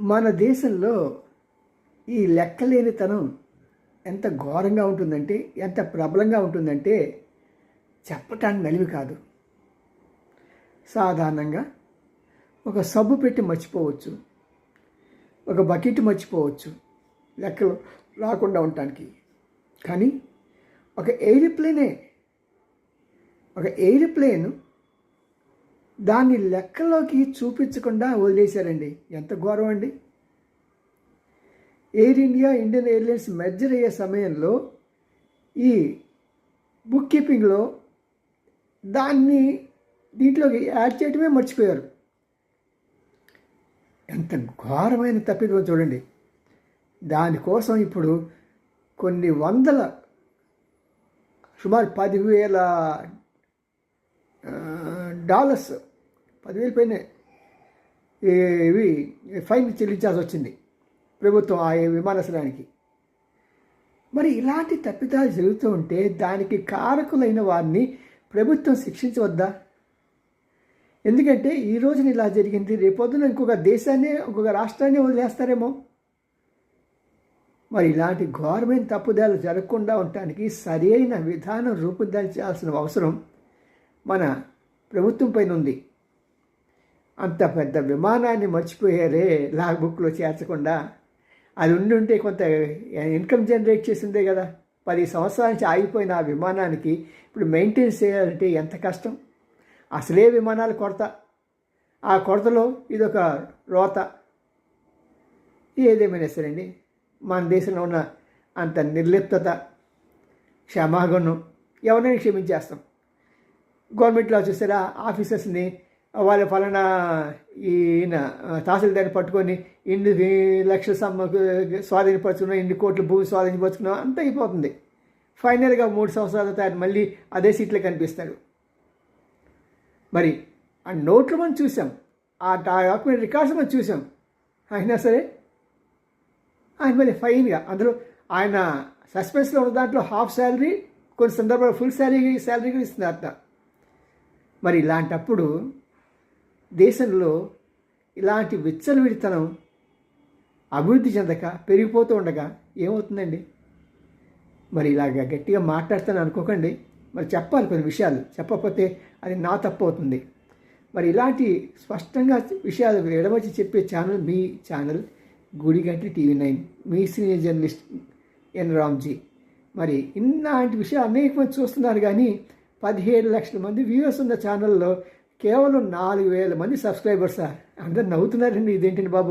మన దేశంలో ఈ లెక్కలేనితనం ఎంత ఘోరంగా ఉంటుందంటే ఎంత ప్రబలంగా ఉంటుందంటే చెప్పటానికి నలివి కాదు. సాధారణంగా ఒక సబ్బు పెట్టి మర్చిపోవచ్చు ఒక బకెట్ మర్చిపోవచ్చు లెక్కలు రాకుండా ఉండటానికి. కానీ ఒక ఎయిర్ప్లేనే ఒక ఎయిర్ప్లేన్ దాన్ని లెక్కలోకి చూపించకుండా వదిలేశారండి. ఎంత ఘోరం అండి. Air India Indian Airlines merger అయ్యే సమయంలో ఈ బుక్ కీపింగ్లో దాన్ని దీంట్లోకి యాడ్ చేయటమే మర్చిపోయారు. ఎంత ఘోరమైన తప్పిదం చూడండి. దానికోసం ఇప్పుడు కొన్ని వందల సుమారు పదివేల డాలర్స్ పదివేలు పైన. ఇవి ఫైన్ చెల్లించాల్సి వచ్చింది ప్రభుత్వం ఆ విమానాశ్రయానికి. మరి ఇలాంటి తప్పిదాలు జరుగుతూ ఉంటే దానికి కారకులైన వారిని ప్రభుత్వం శిక్షించవద్దా? ఎందుకంటే ఈ రోజున ఇలా జరిగింది రేపొద్దున ఇంకొక దేశాన్ని ఇంకొక రాష్ట్రాన్ని వదిలేస్తారేమో. మరి ఇలాంటి ఘోరమైన తప్పుదాలు జరగకుండా ఉండటానికి సరైన విధానం రూపొందించాల్సిన అవసరం మన ప్రభుత్వం పైన ఉంది అంత పెద్ద విమానాన్ని మర్చిపోయారే లాగ్ బుక్లో చేర్చకుండా. అది ఉండుంటే ఉంటే కొంత ఇన్కమ్ జనరేట్ చేసిందే కదా. పది సంవత్సరాల నుంచి ఆగిపోయిన ఆ విమానానికి ఇప్పుడు మెయింటైన్ చేయాలంటే ఎంత కష్టం? అసలే విమానాల కొరత. ఆ కొరతలో ఇదొక రోత. ఏదేమైనా సరేండి మన దేశంలో ఉన్న అంత నిర్లిప్తత క్షమాగుణం ఎవరైనా క్షమించేస్తాం. గవర్నమెంట్లో చూసారా ఆఫీసర్స్ని వాళ్ళ ఫలానా ఈయన తహసీల్దార్ని పట్టుకొని ఇన్ని లక్షల సమ్మకు స్వాధీనపరుచుకున్నాం ఇన్ని కోట్లు భూమి స్వాధీనపరుచుకున్నాం అంత అయిపోతుంది. ఫైనల్గా మూడు సంవత్సరాల తర్వాత మళ్ళీ అదే సీట్లో కనిపిస్తాడు. మరి ఆ నోట్లు మనం చూసాం ఆ డాక్యుమెంట్ రికార్డ్స్ మనం చూసాం. అయినా సరే ఆయన మళ్ళీ ఫైన్గా అందులో ఆయన సస్పెన్స్లో ఉన్న దాంట్లో హాఫ్ శాలరీ కొన్ని సందర్భాల్లో ఫుల్ శాలరీ శాలరీ కూడా ఇస్తున్నారట మరి ఇలాంటప్పుడు దేశంలో ఇలాంటి విచ్చలవిడితనం అభివృద్ధి చెందక పెరిగిపోతూ ఉండగా ఏమవుతుందండి? మరి ఇలాగ గట్టిగా మాట్లాడతాను అనుకోకండి. మరి చెప్పాలి కొన్ని విషయాలు. చెప్పకపోతే అది నా తప్పు అవుతుంది. మరి ఇలాంటి స్పష్టంగా విషయాలు ఎడమచ్చి చెప్పే ఛానల్ మీ ఛానల్ గుడిగంటి టీవీ నైన్. మీ సీనియర్ జర్నలిస్ట్ ఎన్ రామ్జీ. మరి ఇలాంటి విషయాలు అనేక మంది చూస్తున్నారు కానీ పదిహేడు లక్షల మంది వ్యూవర్స్ ఉన్న ఛానల్లో కేవలం నాలుగు వేల మంది సబ్స్క్రైబర్సా అందరు నవ్వుతున్నారండి. ఇదేంటండి బాబు?